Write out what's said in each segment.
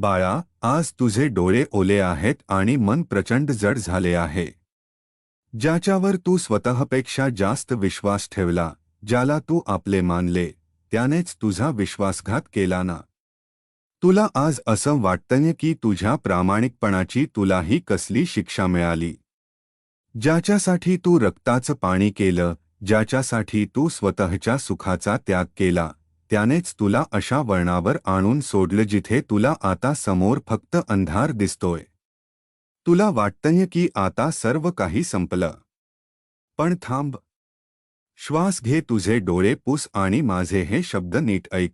बाळा आज तुझे डोळे ओले आहेत आणि मन प्रचंड जड झाले आहे. ज्याच्यावर तू स्वतःपेक्षा जास्त विश्वास ठेवला ज्याला तू आपले मानले त्यानेच तुझा विश्वासघात केला ना. तुला आज असं वाटतंय की तुझ्या प्रामाणिकपणाची तुलाही कसली शिक्षा मिळाली. ज्याच्यासाठी तू रक्ताचं पाणी केलं ज्याच्यासाठी तू स्वतःच्या सुखाचा त्याग केला त्यानेच तुला अशा वळणावर आणून सोडलं जिथे तुला आता समोर फक्त अंधार दिसतोय. तुला वाटतंय की आता सर्व काही संपलं. पण थांब. श्वास घे तुझे डोळे पुस आणि माझे हे शब्द नीट ऐक.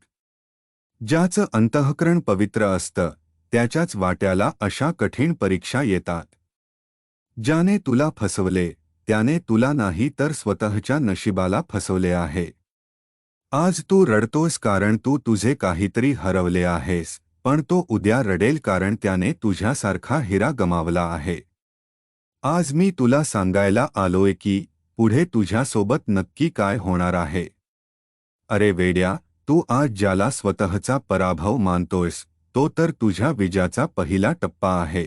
ज्याचं अंतःकरण पवित्र असतं त्याच्याच वाट्याला अशा कठीण परीक्षा येतात. ज्याने तुला फसवले त्याने तुला नाही तर स्वतःच्या नशिबाला फसवले आहे. आज तू रडतोस कारण तू तुझे काहीतरी हरवले आहेस, पण तो उद्या रडेल कारण त्याने तुझ्यासारखा हिरा गमावला आहे. आज मी तुला सांगायला आलोय की, पुढे तुझ्यासोबत नक्की काय होणार आहे. अरे वेड्या, तू आज ज्याला स्वतःचा पराभव मानतोयस तो तर तुझ्या विजयाचा पहिला टप्पा आहे.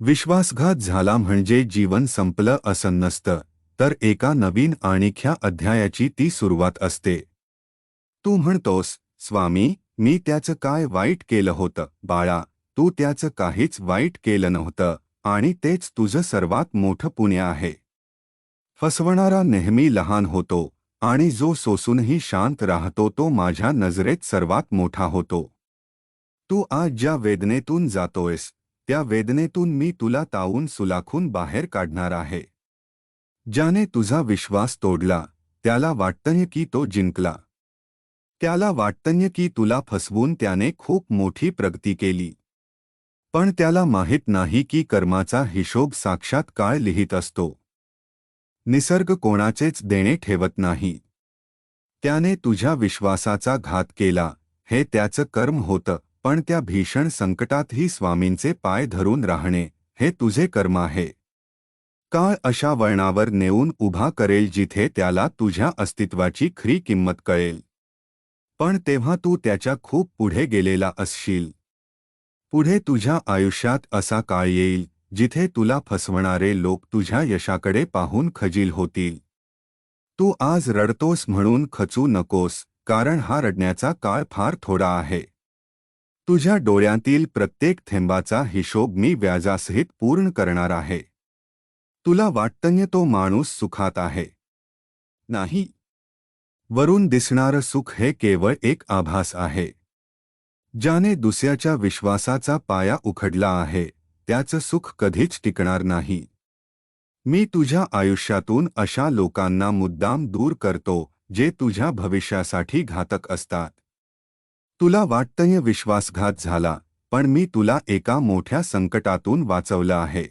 विश्वासघात झाला म्हणजे जीवन संपलं असं नसतं, तर एका नवीन आणिख्या अध्यायाची ती सुरुवात असते. तू म्हणतोस स्वामी मी त्याचं काय वाईट केलं होतं? बाळा तू त्याचं काहीच वाईट केलं नव्हतं आणि तेच तुझं सर्वात मोठं पुण्य आहे. फसवणारा नेहमी लहान होतो आणि जो सोसूनही शांत राहतो तो माझ्या नजरेत सर्वात मोठा होतो. तू आज ज्या वेदनेतून जातोयस त्या वेदनेतून मी तुला तावून सुलाखून बाहेर काढणार आहे. ज्याने तुझा विश्वास तोडला त्याला वाटतंय की तो जिंकला. त्याला वाटतंय की तुला फसवून त्याने खूप मोठी प्रगती केली. पण त्याला माहीत नाही की कर्माचा हिशोब साक्षात काळ लिहित असतो. निसर्ग कोणाचेच देणे ठेवत नाही. त्याने तुझ्या विश्वासाचा घात केला हे त्याचं कर्म होतं पण त्या भीषण संकटातही स्वामींचे पाय धरून राहणे हे तुझे कर्म आहे. काळ अशा वळणावर नेऊन उभा करेल जिथे त्याला तुझ्या अस्तित्वाची खरी किंमत कळेल. पण तेव्हा तू त्याच्या खूप पुढे गेलेला असशील. पुढे तुझ्या आयुष्यात असा काळ येईल जिथे तुला फसवणारे लोक तुझ्या यशाकडे पाहून खजील होतील. तू आज रडतोस म्हणून खचू नकोस कारण हा रडण्याचा काळ फार थोडा आहे. तुझ्या डोळ्यांतील प्रत्येक थेंबाचा हिशोब मी व्याजासहित पूर्ण करणार आहे. तुला वाटतंय तो माणूस सुखात आहे. नाही वरून दिसणारं सुख हे केवळ एक आभास आहे. ज्याने दुसऱ्याच्या विश्वासाचा पाया उखडला आहे त्याचं सुख कधीच टिकणार नाही. मी तुझ्या आयुष्यातून अशा लोकांना मुद्दाम दूर करतो जे तुझ्या भविष्यासाठी घातक असतात. तुला वाटतंय विश्वासघात झाला पण मी तुला एका मोठ्या संकटातून वाचवलं आहे.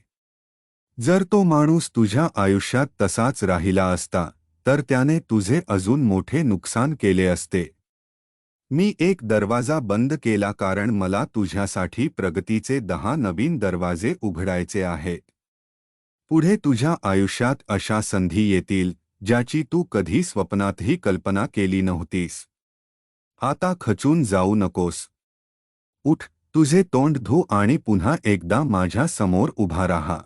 जर तो माणूस तुझ्या आयुष्यात तसाच राहिला असता तर त्याने तुझे अजून मोठे नुकसान केले असते. मी एक दरवाजा बंद केला कारण मला तुझ्यासाठी प्रगतीचे दहा नवीन दरवाजे उघडायचे आहेत पुढे तुझ्या आयुष्यात अशा संधी येतील ज्याची तू कधी स्वप्नातही कल्पना केली नव्हतीस. आता खचून जाऊ नकोस. उठ तुझे तोंड धू आणि पुन्हा एकदा माझ्यासमोर उभा राहा.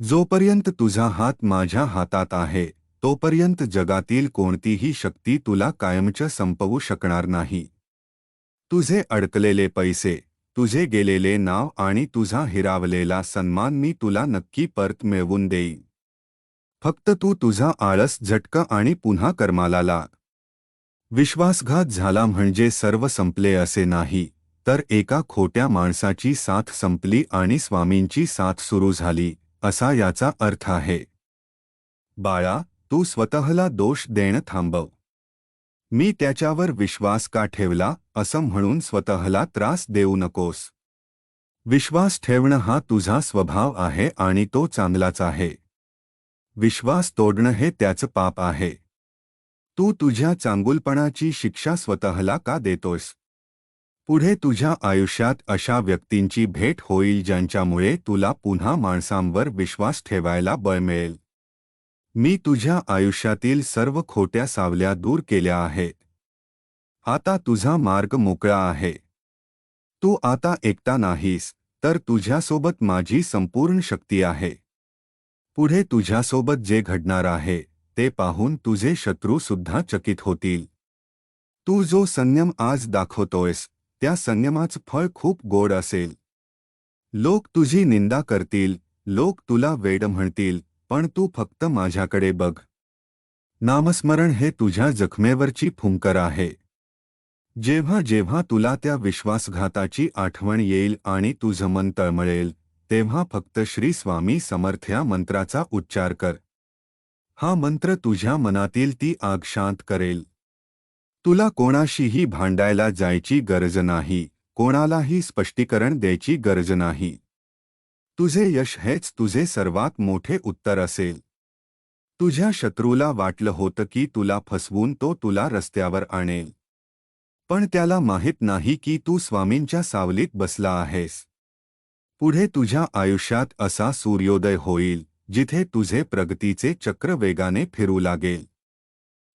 जोपर्यंत तुझा हात माझ्या हातात आहे तोपर्यंत जगातील कोणतीही शक्ती तुला कायमचं संपवू शकणार नाही. तुझे अडकलेले पैसे तुझे गेलेले नाव आणि तुझा हिरावलेला सन्मान मी तुला नक्की परत मिळवून देईन. फक्त तू तुझा आळस झटका आणि पुन्हा कर्माला लाग. विश्वासघात झाला म्हणजे सर्व संपले असे नाही तर एका खोट्या माणसाची साथ संपली आणि स्वामींची साथ सुरू झाली असा याचा अर्थ आहे. बाळा तू स्वतःला दोष देणं थांबव. मी त्याच्यावर विश्वास का ठेवला असं म्हणून स्वतःला त्रास देऊ नकोस. विश्वास ठेवणं हा तुझा स्वभाव आहे आणि तो चांगलाच आहे. विश्वास तोडणं हे त्याचं पाप आहे. तू तुझ्या चांगुलपणाची शिक्षा स्वतःला का देतोस? पुढे तुझ्या आयुष्यात अशा व्यक्तींची भेट होईल ज्यांच्यामुळे तुला पुन्हा माणसांवर विश्वास ठेवायला बळ मिळेल. मी तुझ्या आयुष्यातील सर्व खोट्या सावल्या दूर केल्या आहेत आता तुझा मार्ग मोकळा आहे. तू आता एकटा नाहीस तर तुझ्यासोबत माझी संपूर्ण शक्ती आहे. पुढे तुझ्यासोबत जे घडणार आहे ते पाहून तुझे शत्रू सुद्धा चकित होतील. तू जो संयम आज दाखवतोयस त्या संयमाचं फळ खूप गोड असेल. लोक तुझी निंदा करतील लोक तुला वेड म्हणतील पण तू फक्त माझ्याकडे बघ. नामस्मरण हे तुझ्या जखमेवरची फुंकर आहे. जेव्हा जेव्हा तुला त्या विश्वासघाताची आठवण येईल आणि तुझं मन तळमळेल तेव्हा फक्त श्री स्वामी समर्थ या मंत्राचा उच्चार कर. हा मंत्र तुझ्या मनातील ती आग शांत करेल. तुला कोणाशीही भांडायला जायची गरज नाही कोणालाही स्पष्टीकरण द्यायची गरज नाही. तुझे यश हेच तुझे सर्वात मोठे उत्तर असेल. तुझ्या शत्रूला वाटलं होतं की तुला फसवून तो तुला रस्त्यावर आणेल. पण त्याला माहीत नाही की तू स्वामींच्या सावलीत बसला आहेस. पुढे तुझ्या आयुष्यात असा सूर्योदय होईल जिथे तुझे प्रगतीचे चक्र वेगाने फिरू लागेल.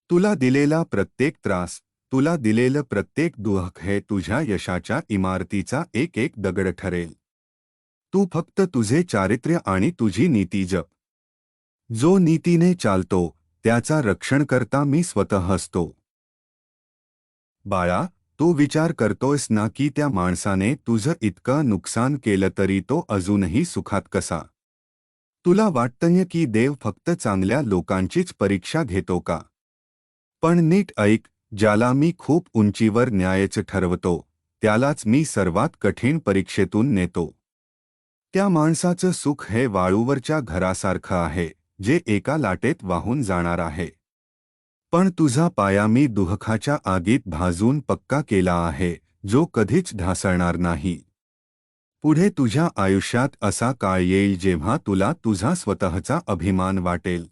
तुला दिलेला प्रत्येक त्रास तुला दिलेलं प्रत्येक दुःख हे तुझ्या यशाच्या इमारतीचा एक एक दगड ठरेल. तू फक्त तुझे चारित्र्य आणि तुझी नीती जप. जो नीतीने चालतो त्याचा रक्षण करता मी स्वतः असतो. बाळा तू विचार करतोयस ना की त्या माणसाने तुझं इतकं नुकसान केलं तरी तो अजूनही सुखात कसा? तुला वाटतंय की देव फक्त चांगल्या लोकांचीच परीक्षा घेतो का? पण नीट ऐक ज्याला मी खूप उंचीवर न्यायच ठरवतो त्यालाच मी सर्वात कठीण परीक्षेतून नेतो. त्या माणसाचं सुख हे वाळूवरच्या घरासारखं आहे जे एका लाटेत वाहून जाणार आहे. पण तुझा पाया मी दुःखाच्या आगीत भाजून पक्का केला आहे जो कधीच ढासळणार नाही. पुढे तुझ्या आयुष्यात असा काळ येईल जेव्हा तुला तुझा स्वतःचा अभिमान वाटेल.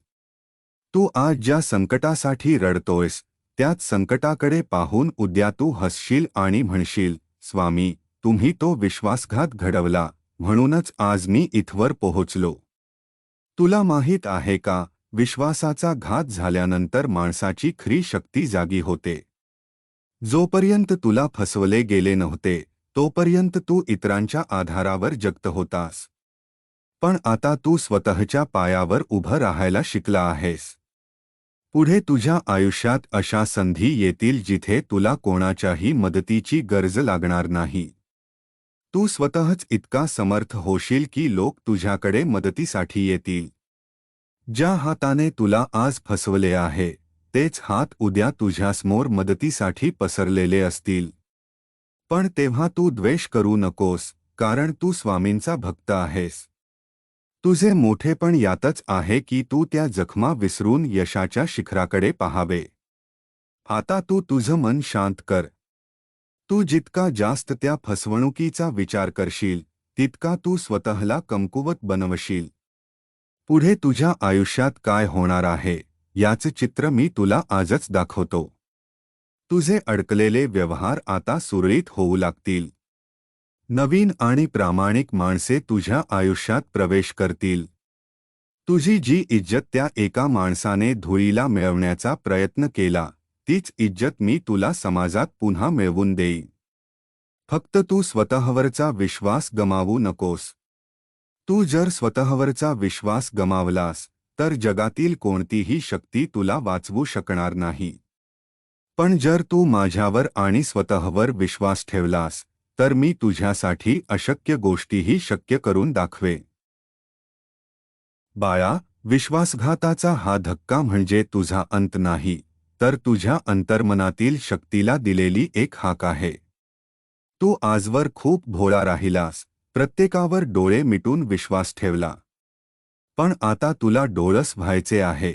तू आज ज्या संकटासाठी रडतोयस त्याच संकटाकडे पाहून उद्या तू हसशील आणि म्हणशील स्वामी तुम्ही तो विश्वासघात घडवला म्हणूनच आज मी इथवर पोहोचलो. तुला माहीत आहे का विश्वासाचा घात झाल्यानंतर माणसाची खरी शक्ती जागी होते. जोपर्यंत तुला फसवले गेले नव्हते तोपर्यंत तू इतरांच्या आधारावर जगत होतास. पण आता तू स्वतःच्या पायावर उभं राहायला शिकला आहेस. पुढे तुझ्या आयुष्यात अशा संधी येतील जिथे तुला कोणाच्याही मदतीची गरज लागणार नाही. तू स्वतःच इतका समर्थ होशील की लोक तुझ्याकडे मदतीसाठी येतील. ज्या हाताने तुला आज फसवले आहे तेच हात उद्या तुझ्यासमोर मदतीसाठी पसरलेले असतील. पण तेव्हा तू द्वेष करू नकोस कारण तू स्वामींचा भक्त आहेस. तुझे मोठेपण यातच आहे की तू त्या जखमा विसरून यशाच्या शिखराकडे पाहावे. आता तू तुझं मन शांत कर. तू जितका जास्त त्या फसवणुकीचा विचार करशील तितका तू स्वतःला कमकुवत बनवशील. पुढे तुझ्या आयुष्यात काय होणार आहे याचे चित्र मी तुला आजच दाखवतो. तुझे अडकलेले व्यवहार आता सुरळीत होऊ लागतील. नवीन आणि प्रामाणिक माणसे तुझ्या आयुष्यात प्रवेश करतील. तुझी जी इज्जत त्या एका माणसाने धुळीला मिळवण्याचा प्रयत्न केला तीच इज्जत मी तुला समाजात पुन्हा मिळवून देईन. फक्त तू स्वतःवरचा विश्वास गमावू नकोस. तू जर स्वतःवरचा विश्वास गमावलास तर जगातील कोणतीही शक्ती तुला वाचवू शकणार नाही. पण जर तू माझ्यावर आणि स्वतःवर विश्वास ठेवलास तर मी तुझ्यासाठी अशक्य गोष्टीही शक्य करून दाखवे. बाळा विश्वासघाताचा हा धक्का म्हणजे तुझा अंत नाही तर तुझ्या अंतर्मनातील शक्तीला दिलेली एक हाक आहे. तू आजवर खूप भोळा राहिलास. प्रत्येकावर डोळे मिटून विश्वास ठेवला. पण आता तुला डोळस व्हायचे आहे.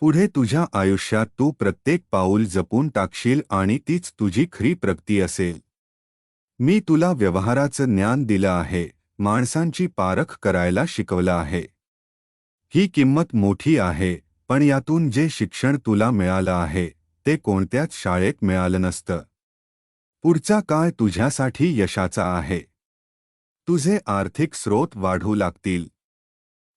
पुढे तुझ्या आयुष्यात तू प्रत्येक पाऊल जपून टाकशील आणि तीच तुझी खरी प्रगती असेल. मी तुला व्यवहाराचं ज्ञान दिलं आहे. माणसांची पारख करायला शिकवलं आहे. ही किंमत मोठी आहे पण यातून जे शिक्षण तुला मिळालं आहे ते कोणत्याच शाळेत मिळालं नसतं. पुढचा काळ तुझ्यासाठी यशाचा आहे. तुझे आर्थिक स्रोत वाढू लागतील.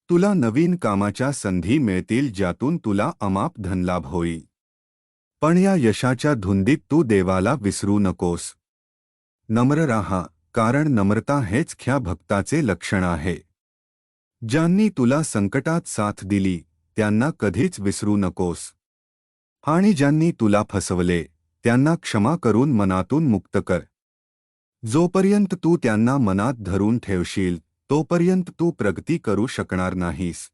तुला नवीन कामाच्या संधी मिळतील ज्यातून तुला अमाप धनलाभ होईल. पण या यशाच्या धुंदीत तू देवाला विसरू नकोस. नम्र राहा कारण नम्रता हेच ख्या भक्ताचे लक्षण आहे. ज्यांनी तुला संकटात साथ दिली त्यांना कधीच विसरू नकोस. आणि ज्यांनी तुला फसवले त्यांना क्षमा करून मनातून मुक्त कर. जोपर्यंत तू त्यांना मनात धरून ठेवशील तोपर्यंत तू प्रगती करू शकणार नाहीस.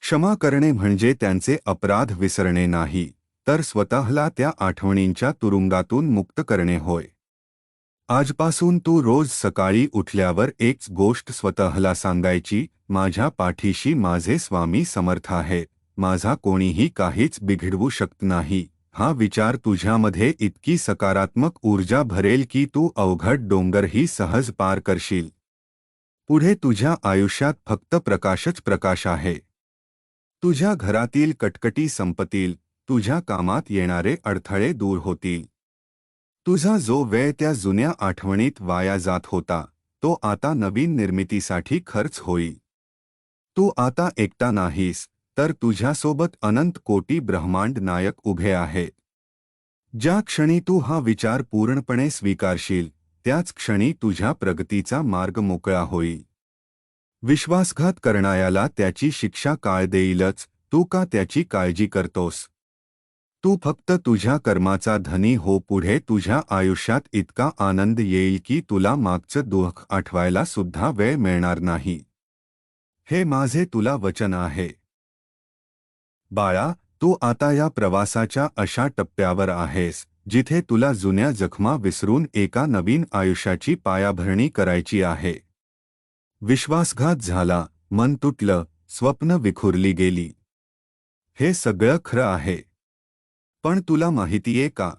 क्षमा करणे म्हणजे त्यांचे अपराध विसरणे नाही तर स्वतःला त्या आठवणींच्या तुरुंगातून मुक्त करणे होय. आजपासून तू रोज सकाळी उठल्यावर एकच गोष्ट स्वतःला सांगायची माझ्या पाठीशी माझे स्वामी समर्थ आहे माझा कोणीही काहीच बिघडवू शकत नाही. हा विचार तुझ्यामध्ये इतकी सकारात्मक ऊर्जा भरेल की तू अवघड डोंगरही सहज पार करशील. पुढे तुझ्या आयुष्यात फक्त प्रकाशच प्रकाश आहे. तुझ्या घरातील कटकटी संपतील, तुझ्या कामात येणारे अडथळे दूर होतील. तुझा जो वेळ त्या जुन्या आठवणीत वाया जात होता तो आता नवीन निर्मितीसाठी खर्च होईल. तू आता एकटा नाहीस तर तुझ्यासोबत अनंत कोटी ब्रह्मांड नायक उभे आहेत ज्या क्षणी तू हा विचार पूर्णपणे स्वीकारशील त्याच क्षणी तुझ्या प्रगतीचा मार्ग मोकळा होईल. विश्वासघात करणाऱ्याला त्याची शिक्षा काळ देईलच तू का त्याची काळजी करतोस? तू फक्त तुझ्या कर्माचा धनी हो पुढे तुझ्या आयुष्यात इतका आनंद येईल की तुला मागचं दुःख आठवायला सुद्धा वेळ मिळणार नाही. हे माझे तुला वचन आहे. बाळा तू आता या प्रवासाच्या अशा टप्प्यावर आहेस जिथे तुला जुन्या जखमा विसरून एका नवीन आयुष्याची पायाभरणी करायची आहे. विश्वासघात झाला मन तुटलं स्वप्न विखुरली गेली. हे सगळं खरं आहे. पण तुला माहितीये का?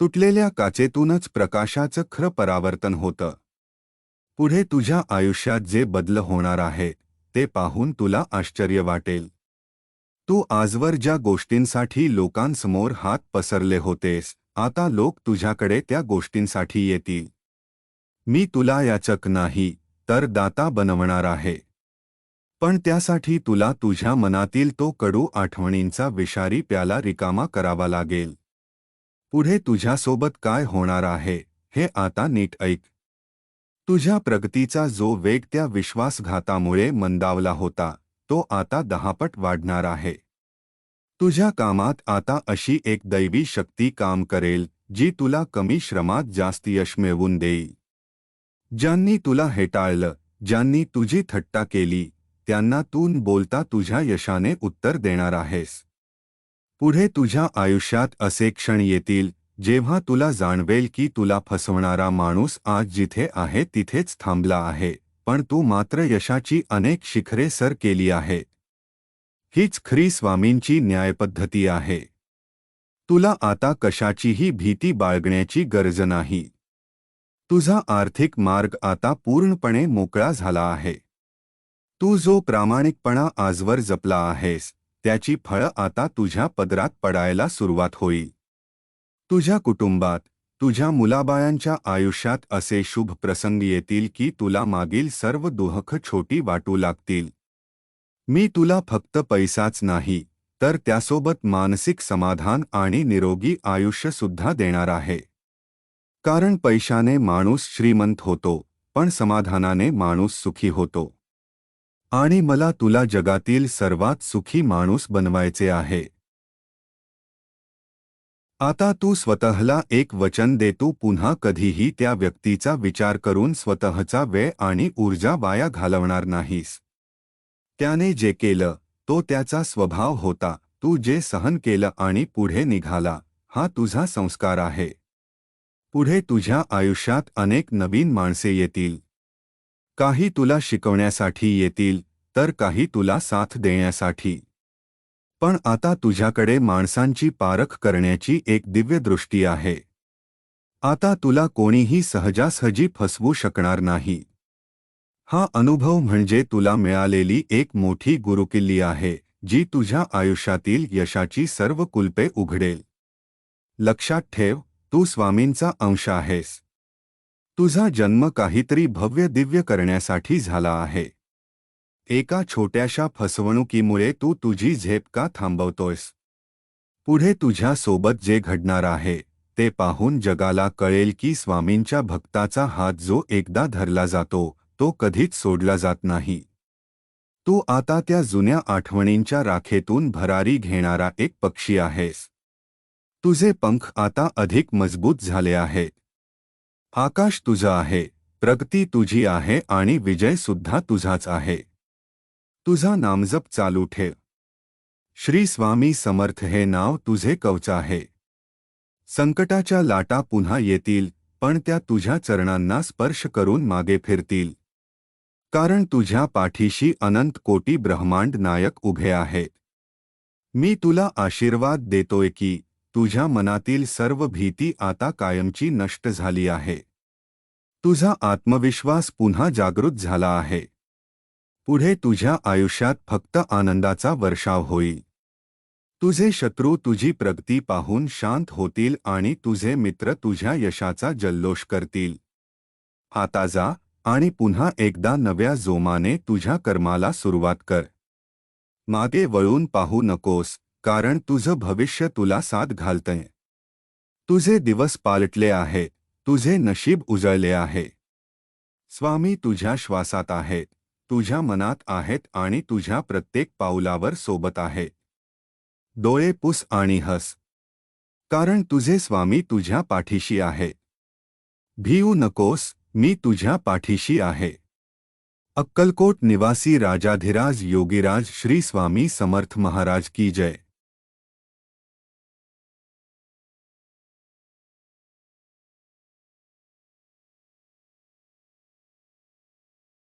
तुटलेल्या काचेतूनच प्रकाशाचं खरं परावर्तन होतं. पुढे तुझ्या आयुष्यात जे बदल होणार आहे ते पाहून तुला आश्चर्य वाटेल. तू आजवर ज्या गोष्टींसाठी लोकांसमोर हात पसरले होतेस आता लोक तुझ्याकडे त्या गोष्टींसाठी येतील. मी तुला याचक नाही तर दाता बनवणार आहे. पण त्यासाठी तुला तुझ्या मनातील तो कडू आठवणींचा विषारी प्याला रिकामा करावा लागेल. पुढे तुझ्यासोबत काय होणार आहे हे आता नीट ऐक. तुझ्या प्रगतीचा जो वेग त्या विश्वासघातामुळे मंदावला होता तो आता दहापट वाढणार आहे तुझ्या कामात आता अशी एक दैवी शक्ती काम करेल, जी तुला कमी श्रमात जास्त यश मिळवून देईल. ज्यांनी तुला हेटाळलं, ज्यांनी तुझी थट्टा केली, त्यांना तू बोलता तुझ्या यशाने उत्तर देणार आहेस. पुढे तुझ्या आयुष्यात असे क्षण येतील, जेव्हा तुला जाणवेल की तुला फसवणारा माणूस आज जिथे आहे तिथेच थांबला आहे. पण तू मात्र यशाची अनेक शिखरे सर केली आहे. हीच खरी स्वामींची न्यायपद्धती आहे. तुला आता कशाचीही भीती बाळगण्याची गरज नाही. तुझा आर्थिक मार्ग आता पूर्णपणे मोकळा झाला आहे. तू जो प्रामाणिकपणा आजवर जपला आहेस त्याची फळं आता तुझ्या पदरात पडायला सुरुवात होईल. तुझ्या कुटुंबात तुझ्या मुलाबायांच्या आयुष्यात असे शुभ प्रसंग येतील की तुला मागील सर्व दुःख छोटी वाटू लागतील. मी तुला फक्त पैसाच नाही तर त्यासोबत मानसिक समाधान आणि निरोगी आयुष्य सुद्धा देणार आहे. कारण पैशाने माणूस श्रीमंत होतो पण समाधानाने माणूस सुखी होतो. आणि मला तुला जगातील सर्वात सुखी माणूस बनवायचे आहे. आता तू स्वतःला एक वचन दे तू पुन्हा कधीही त्या व्यक्तीचा विचार करून स्वतःचा वेळ आणि ऊर्जा वाया घालवणार नाहीस. त्याने जे केलं तो त्याचा स्वभाव होता तू जे सहन केलं आणि पुढे निघाला हा तुझा संस्कार आहे. पुढे तुझ्या आयुष्यात अनेक नवीन माणसे येतील. काही तुला शिकवण्यासाठी येतील तर काही तुला साथ देण्यासाठी. पण आता तुझ्याकडे माणसांची पारख करण्याची एक दिव्य दृष्टी आहे. आता तुला कोणीही सहजासहजी फसवू शकणार नाही. हा अनुभव म्हणजे तुला मिळालेली एक मोठी गुरुकिल्ली आहे जी तुझ्या आयुष्यातील यशाची सर्व कुलपे उघडेल. लक्षात ठेव तू स्वामींचा अंश आहेस. तुझा जन्म काहीतरी भव्य दिव्य करण्यासाठी झाला आहे. एका छोट्याशा फसवणुकीमुळे तू तुझी झेप का थांबवतोयस? पुढे तुझ्यासोबत जे घडणार आहे ते पाहून जगाला कळेल की स्वामींच्या भक्ताचा हात जो एकदा धरला जातो तो कधीच सोडला जात नाही. तू आता त्या जुन्या आठवणींच्या राखेतून भरारी घेणारा एक पक्षी आहेस. तुझे पंख आता अधिक मजबूत झाले आहेत आकाश तुझं आहे प्रगती तुझी आहे आणि विजय सुद्धा तुझाच आहे. तुझा नामजप चालू ठेव. श्री स्वामी समर्थ हे नाव तुझे कवच आहे. संकटाच्या लाटा पुन्हा येतील पण त्या तुझ्या चरणांना स्पर्श करून मागे फिरतील. कारण तुझ्या पाठीशी अनंत कोटी ब्रह्मांड नायक उभे आहेत. मी तुला आशीर्वाद देतोय की तुझ्या मनातील सर्व भीती आता कायमची नष्ट झाली आहे. तुझा आत्मविश्वास पुन्हा जागृत झाला आहे. पुढे तुझ्या आयुष्यात फक्त आनंदाचा वर्षाव होईल. तुझे शत्रू तुझी प्रगती पाहून शांत होतील आणि तुझे मित्र तुझ्या यशाचा जल्लोष करतील. आता जा आणि पुन्हा एकदा नव्या जोमाने तुझ्या कर्माला सुरुवात कर. मागे वळून पाहू नकोस, कारण तुझं भविष्य तुला साथ घालतंय. तुझे दिवस पालटले आहे, तुझे नशीब उजळले आहे. स्वामी तुझ्या श्वासात आहेत तुझ्या मनात आहेत आणि तुझ्या प्रत्येक पाऊलावर सोबत आहे. डोळे पुस आणि हस. कारण तुझे स्वामी तुझ्या पाठीशी आहे. भिऊ नकोस, मी तुझ्या पाठीशी आहे. अक्कलकोट निवासी राजाधिराज योगीराज श्री स्वामी समर्थ महाराज की जय.